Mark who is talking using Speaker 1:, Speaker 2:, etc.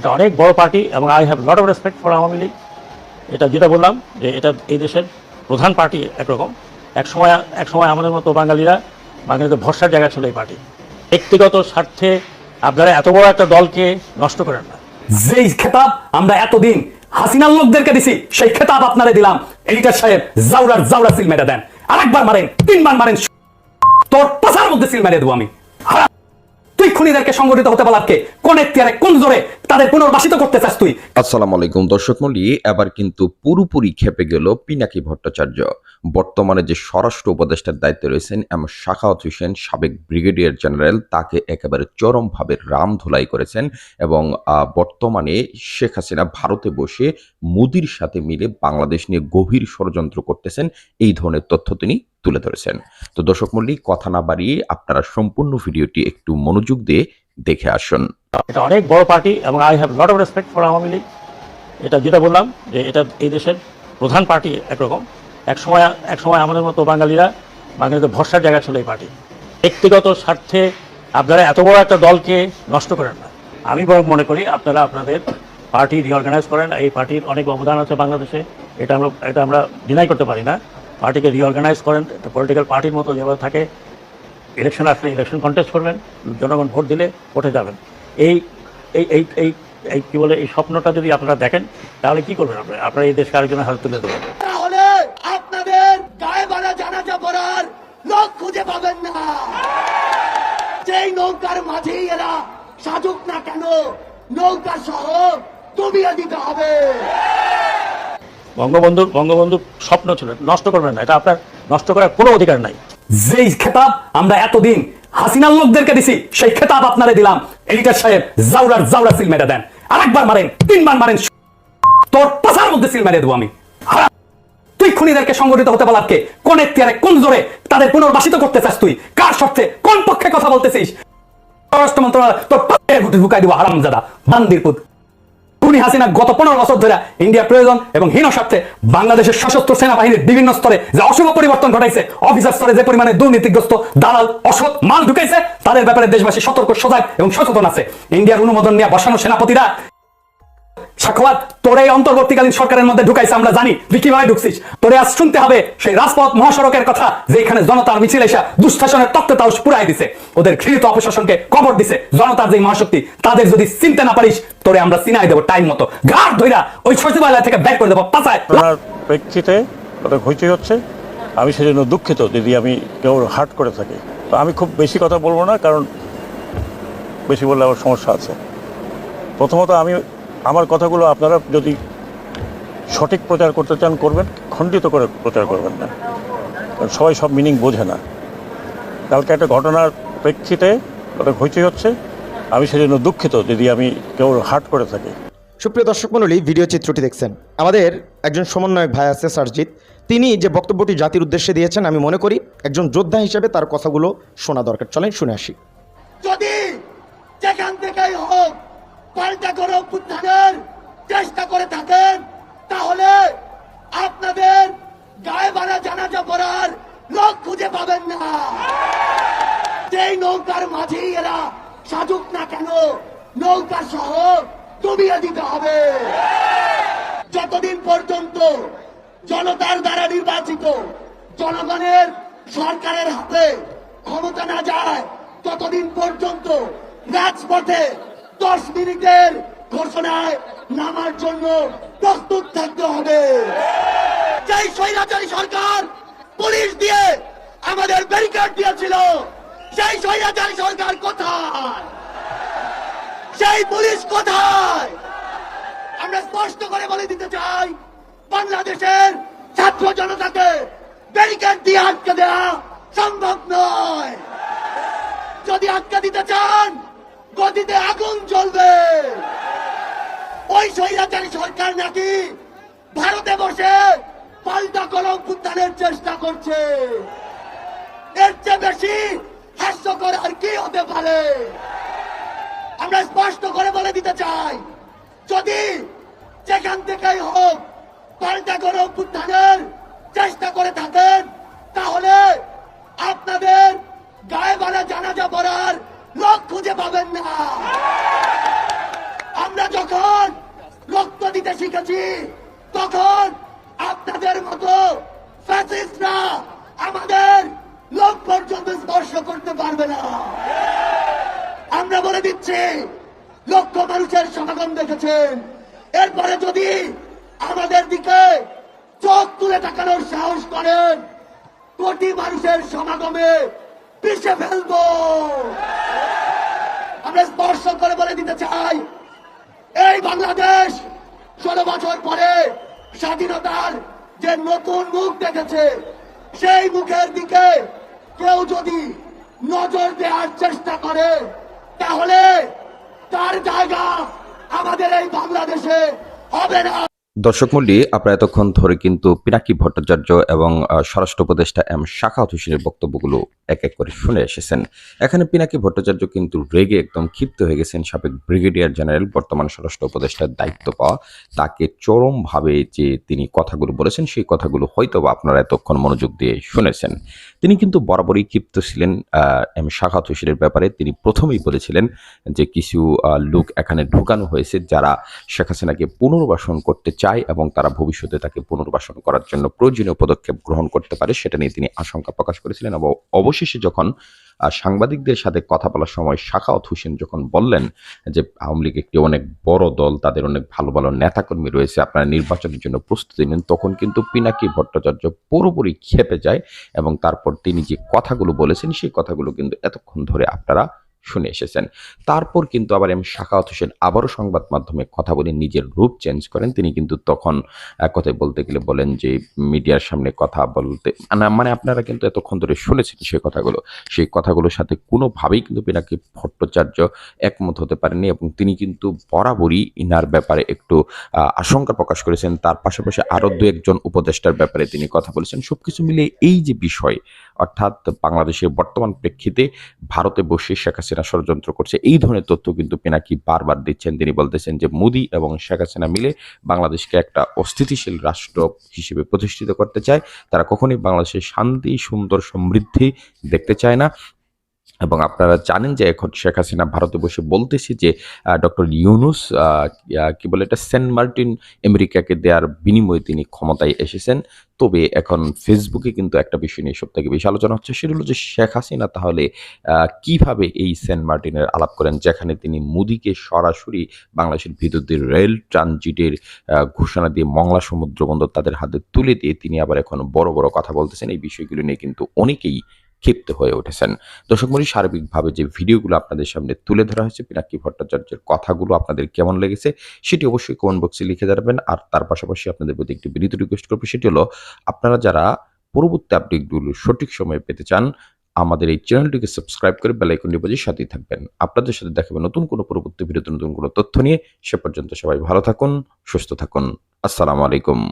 Speaker 1: এটা অনেক বড় পার্টি এবং I have lot of respect for Awami League. এটা যেটা বললাম যে এটা এই দেশের প্রধান পার্টি একরকম। এক সময় এক সময় আমাদের মতো বাঙালিরা বাঙালিদের ভরসার জায়গা ছিল এই পার্টি। ব্যক্তিগত স্বার্থে আপনারা এত বড় একটা দলকে নষ্ট করেন না।
Speaker 2: যেই খেতাব আমরা এতদিন হাসিনার লোকদেরকে দিছি, সেই খেতাব আপনারে দিলাম। এডিটার সাহেব জাউরার জাউরা সিল মেরে দেন। আরেকবার মারেন, তিনবার মারেন। তোর পাশার মধ্যে সিল মেরে দেবো আমি। তুই খুনিদেরকে সংগঠিত হতে কোন এখতিয়ারে, কোন জোরে তাদের পুনর্বাসিত করতে চাস তুই?
Speaker 3: আসসালামু আলাইকুম দর্শক এবার কিন্তু পুরোপুরি খেপে গেল পিনাকি ভট্টাচার্য। বর্তমানে যে স্বরাষ্ট্র উপদেষ্টার দায়িত্বে রয়েছেন হোসেন, সাবেক ব্রিগেডিয়ার জেনারেল, তাকে একেবারে চরমভাবে রাম ধোলাই করেছেন এবং বর্তমানে শেখ হাসিনা ভারতে বসে মোদির সাথে মিলে বাংলাদেশ নিয়ে গভীর ষড়যন্ত্র করতেছেন। এই ধরনের তথ্য তিনি তুলে ধরেছেন। তো দর্শক মন্ডলী, কথা না বাড়িয়ে আপনারা সম্পূর্ণ ভিডিওটি একটু মনোযোগ দিয়ে দেখে আসুন।
Speaker 1: এটা অনেক বড় পার্টি এবং I have lot of respect for Awami League. এটা যেটা বললাম যে এটা এই দেশের প্রধান পার্টি একরকম। এক সময় এক সময় আমাদের মতো বাঙালিরা বাঙালিদের ভরসার জায়গা ছিল এই পার্টি। ব্যক্তিগত স্বার্থে আপনারা এত বড় একটা দলকে নষ্ট করেন না। আমি বরং মনে করি আপনারা আপনাদের পার্টি রিঅর্গানাইজ করেন। এই পার্টির অনেক অবদান আছে বাংলাদেশে। এটা আমরা এটা আমরা ডিনাই করতে পারি না। পার্টিকে রিঅর্গানাইজ করেন পলিটিক্যাল পার্টির মতো যেভাবে থাকে ইলেকশন আসলে ইলেকশন কন্টেস্ট করবেন, জনগণ ভোট দিলে ভোটে যাবেন। এই এই এই এই এই কী বলে, এই স্বপ্নটা যদি আপনারা দেখেন, তাহলে কি করবেন আপনারা আপনারা এই দেশকে আরেকজনের হাতে তুলে দেবেন।
Speaker 4: তাহলে আপনাদের গায়ে বাড়া জানাজা পড়ার লোক খুঁজে পাবেন না। যেই নৌকার মাঝেই এরা সাজুক না কেন নৌকা সহ ডুবিয়ে দিতে হবে।
Speaker 1: বঙ্গবন্ধুর বঙ্গবন্ধুর স্বপ্ন ছিল, নষ্ট করবেন না, এটা আপনার নষ্ট করার কোনো অধিকার নাই।
Speaker 2: যেই খেতাব আমরা এতদিন হাসিনার লোকদেরকে দিছি, সেই খেতাব আপনারে দিলাম, এডিটার সাহেব জাউরার জাউরা সিল মেরে দেন। আরেকবার মারেন, তিনবার মারেন, তোর পাশার মধ্যে সিল মেরে দেবো আমি। তুই খুনিদেরকে সংগঠিত হতে বলার কে? কোন এখতিয়ারে, কোন জোরে তাদের পুনর্বাসিত করতে চাস তুই? কার স্বার্থে কোন পক্ষে কথা বলতেছিস? স্বরাষ্ট্র মন্ত্রণালয়, তোর গুটি ঢুকাই দিব, হারামজাদা, বান্দির পুত। খুনি হাসিনা গত পনেরো বছর ধরে ইন্ডিয়া প্রয়োজন এবং হীন স্বার্থে বাংলাদেশের সশস্ত্র সেনাবাহিনীর বিভিন্ন স্তরে যে অশুভ পরিবর্তন ঘটাইছে, অফিসার স্তরে যে পরিমাণে দুর্নীতিগ্রস্ত দালাল, অসৎ মাল ঢুকাইছে, তাদের ব্যাপারে দেশবাসী সতর্ক, সজাগ এবং সচেতন আছে। ইন্ডিয়ার অনুমোদন নিয়ে বসানো সেনাপতিরা সাক্ষাৎ তোর এই অন্তর্বর্তীকালীন সরকারের মধ্যে ঢুকাইছে, আমরা জানি। তুই কীভাবে ঢুকছিস? তোরে আজ শুনতে হবে সেই রাজপথ মহাসড়কের কথা যে এখানে জনতার মিছিল এসা দুঃশাসনের তত্ত্ব তাও পুরাই দিছে। ওদের ঘৃণিত অপশাসনকে কবর দিছে জনতার যে মহাশক্তি। তাদের যদি চিনতে না পারিস, তোরে আমরা চিনাই দেবো টাইম মতো। ঘাট ধইরা ওই সচিবালয় থেকে ব্যাক করে দেবো, পাচায়।
Speaker 1: প্রেক্ষিতে ওটা হচ্ছে। আমি সেজন্য দুঃখিত যদি আমি কেউ হার্ট করে থাকি। তো আমি খুব বেশি কথা বলব না, কারণ বেশি বললে আমার সমস্যা আছে। প্রথমত আমি আমার কথাগুলো আপনারা যদি সঠিক প্রচার করতে চান করবেন। খণ্ডিত করে প্রচার করবেন না। কারণ সবাই সব মিনিং বোঝে না। কালকে একটা ঘটনার প্রেক্ষিতে ওটা হইচই হচ্ছে। আমি সেজন্য দুঃখিত যদি আমি কেউ হার্ট করে থাকি।
Speaker 5: সুপ্রিয় দর্শক মণ্ডলী ভিডিও চিত্রটি দেখছেন। আমাদের একজন সমন্বয়ক ভাই আছে সারজিৎ। তিনি যে বক্তব্যটি জাতির উদ্দেশ্যে দিয়েছেন আমি মনে করি একজন যোদ্ধা হিসেবে তার কথাগুলো শোনা দরকার। চলেন শুনে আসি।
Speaker 4: যদি পাল্টা করে অভ্যুত্থানের চেষ্টা করে থাকেন, তাহলে আপনাদের গায়ে বাড়া জানাজা পড়ার লোক খুঁজে পাবেন না। যেই নৌকার মাঝেই এরা সাজুক না কেন নৌকা সহ ডুবিয়ে দিতে হবে। যতদিন পর্যন্ত জনতার দ্বারা নির্বাচিত, জনগণের সরকারের হাতে ক্ষমতা না যায়, ততদিন পর্যন্ত রাজপথে দশ মিনিটের ঘোষণায় নামার জন্য প্রস্তুত থাকতে হবে। যেই স্বৈরাচারী সরকার পুলিশ দিয়ে আমাদের ব্যারিকেড দিয়েছিল, সেই স্বৈরাচারী সরকার কোথায়? সেই পুলিশ কোথায়? আমরা স্পষ্ট করে বলে দিতে চাই, বাংলাদেশের ছাত্র জনতাকে ব্যারিকেড দিয়ে আটকে দেওয়া সম্ভব নয়। যদি আটকে দিতে চান গতিতে আগুন জ্বলবে। ওই স্বৈরাচারী সরকার নাকি ভারতে বসে পাল্টা কলম উত্থানের চেষ্টা করছে। এর চেয়ে বেশি হাস্যকর আর কি হতে পারে? আমরা স্পষ্ট করে বলে দিতে চাই, যদি যেখান থেকেই হোক পাল্টা করে অভ্যুত্থানের চেষ্টা করে থাকেন, তাহলে আপনাদের গায়ে বাড়া জানাজা পড়ার খুঁজে পাবেন না। আমরা যখন রক্ত দিতে শিখেছি, তখন আপনাদের মতো আমাদের লোক পর্যন্ত স্পর্শ করতে পারবে না। আমরা বলে দিচ্ছি, লক্ষ মানুষের সমাগম দেখেছেন। এরপরে যদি আমাদের দিকে চোখ তুলে তাকানোর সাহস করেন, কোটি মানুষের সমাগমে পিষে ফেলব আমরা স্পর্শ করে বলে দিতে চাই। এই বাংলাদেশ ষোলো বছর পরে স্বাধীনতার যে নতুন মুখ দেখেছে, সেই মুখের দিকে কেউ যদি নজর দেওয়ার চেষ্টা করে, তাহলে তার জায়গা আমাদের এই বাংলাদেশে হবে না।
Speaker 3: দর্শক মন্ডলী আপনারা এতক্ষণ ধরে কিন্তু পিনাকি ভট্টাচার্য এবং স্বরাষ্ট্র উপদেষ্টা এম শাখাত হোসেনের বক্তব্যগুলো এক এক করে শুনে এসেছেন। এখানে পিনাকি ভট্টাচার্য কিন্তু রেগে একদম ক্ষিপ্ত হয়ে গেছেন সাবেক ব্রিগেডিয়ার জেনারেল, বর্তমান স্বরাষ্ট্র উপদেষ্টার দায়িত্ব পাওয়া। তাকে চরমভাবে যে তিনি কথাগুলো বলেছেন, সেই কথাগুলো হয়তো বা আপনারা এতক্ষণ মনোযোগ দিয়ে শুনেছেন। তিনি কিন্তু বরাবরই ক্ষিপ্ত ছিলেন এম শাখাত হোসেনের ব্যাপারে। তিনি প্রথমেই বলেছিলেন যে কিছু লোক এখানে ঢুকানো হয়েছে যারা শেখ হাসিনাকে পুনর্বাসন করতে চায় এবং তারা ভবিষ্যতে তাকে পুনর্বাসন করার জন্য প্রয়োজনীয় পদক্ষেপ গ্রহণ করতে পারে, সেটা নিয়ে তিনি আশঙ্কা প্রকাশ করেছিলেন এবং অবশেষে যখন সাংবাদিকদের সাথে কথা বলার সময় শাখাওয়াত হোসেন যখন বললেন যে আওয়ামী লীগ একটি অনেক বড় দল, তাদের অনেক ভালো ভালো নেতাকর্মী রয়েছে, আপনারা নির্বাচনের জন্য প্রস্তুতি নিন, তখন কিন্তু পিনাকি ভট্টাচার্য পুরোপুরি খেপে যায় এবং তারপর তিনি যে কথাগুলো বলেছেন, সেই কথাগুলো কিন্তু এতক্ষণ ধরে আপনারা শুনে এসেছেন। তারপর কিন্তু আবার এম শাখাওয়াত হোসেন আবারও সংবাদ মাধ্যমে কথা বলে নিজের রূপ চেঞ্জ করেন। তিনি কিন্তু তখন এক কথায় বলতে গেলে বলেন যে, মিডিয়ার সামনে কথা বলতে মানে আপনারা কিন্তু এতক্ষণ ধরে শুনেছেন সেই কথাগুলো। সেই কথাগুলোর সাথে কোনোভাবেই কিন্তু পিনাকি ভট্টাচার্য একমত হতে পারেননি এবং তিনি কিন্তু বরাবরই ইনার ব্যাপারে একটু আশঙ্কা প্রকাশ করেছেন। তার পাশাপাশি আরও দু একজন উপদেষ্টার ব্যাপারে তিনি কথা বলেছেন। সবকিছু মিলে এই যে বিষয় অর্থাৎ বাংলাদেশের বর্তমান প্রেক্ষিতে ভারতে বসে শেখ হাসিনা ষড়যন্ত্র করছে। এই ধরনের তথ্য কিন্তু পিনাকি বারবার দিচ্ছেন। তিনি বলতেছেন যে মোদি এবং শেখ হাসিনা মিলে বাংলাদেশকে একটা অস্থিতিশীল রাষ্ট্র হিসেবে প্রতিষ্ঠিত করতে চায়। তারা কখনোই বাংলাদেশের শান্তি, সুন্দর সমৃদ্ধি দেখতে চায় না। এবং আপনারা জানেন যে এখন শেখ হাসিনা ভারতে বসে বলতেছে যে ডক্টর ইউনুস কি বলে এটা, সেন্ট মার্টিন আমেরিকাকে দেওয়ার বিনিময়ে তিনি ক্ষমতায় এসেছেন। তবে এখন ফেসবুকে কিন্তু একটা বিষয় নিয়ে সব থেকে বেশি আলোচনা হচ্ছে, সেটা হলো যে শেখ হাসিনা তাহলে কীভাবে এই সেন্ট মার্টিনের আলাপ করেন, যেখানে তিনি মোদিকে সরাসরি বাংলাদেশের ভিতর দিয়ে রেল ট্রানজিটের ঘোষণা দিয়ে মংলা সমুদ্র বন্দর তাদের হাতে তুলে দিয়ে তিনি আবার এখন বড় বড় কথা বলতেছেন। এই বিষয়গুলো নিয়ে কিন্তু অনেকেই ক্ষিপ্ত হয়ে উঠেছেন। দর্শক মন্ডলী, সার্বিকভাবে যে ভিডিওগুলো আপনাদের সামনে তুলে ধরা হয়েছে, পিনাকি ভট্টাচার্যের কথাগুলো আপনাদের কেমন লেগেছে, সেটি অবশ্যই কমেন্ট বক্সে লিখে জানাবেন। আর তার পাশাপাশি আপনাদের প্রতি একটি বিনীত রিকোয়েস্ট করব, সেটি হলো, আপনারা যারা পরবর্তী আপডেটগুলো সঠিক সময়ে পেতে চান, আমাদের এই চ্যানেলটিকে সাবস্ক্রাইব করে বেলাইকনটি বাজিয়ে সাথেই থাকবেন। আপনাদের সাথে দেখাবে নতুন কোনো পরবর্তী ভিডিওতে, নতুন কোনো তথ্য নিয়ে। সে পর্যন্ত সবাই ভালো থাকুন, সুস্থ থাকুন। আসসালামু আলাইকুম।